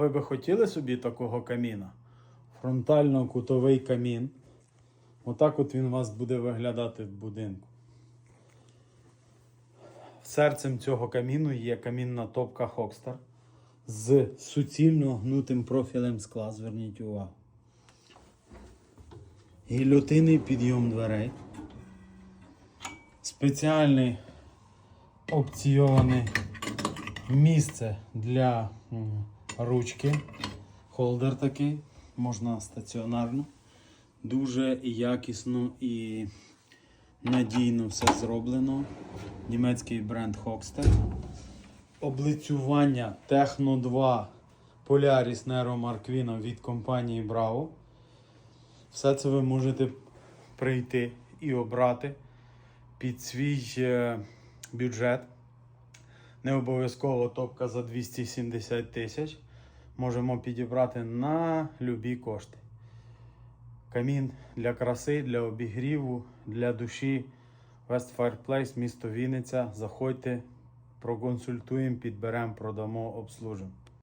ви би хотіли собі такого каміна? Фронтально-кутовий камін. Отак от він у вас буде виглядати в будинку. Серцем цього каміну є камінна топка Хокстар з суцільно гнутим профілем скла. Зверніть увагу. Гільотинний підйом дверей. Спеціальне опційоване місце для ручки. Холдер такий, можна стаціонарно. Дуже якісно і надійно все зроблено. Німецький бренд Hoxter. Облицювання Techno 2 Polaris Nero Marquino від компанії Bravo. Все це ви можете прийти і обрати під свій е, бюджет. Не обов'язково топка за 270 тисяч. Можемо підібрати на любі кошти. Камін для краси, для обігріву, для душі. West Fireplace, місто Вінниця. Заходьте, проконсультуємо, підберемо, продамо, обслужимо.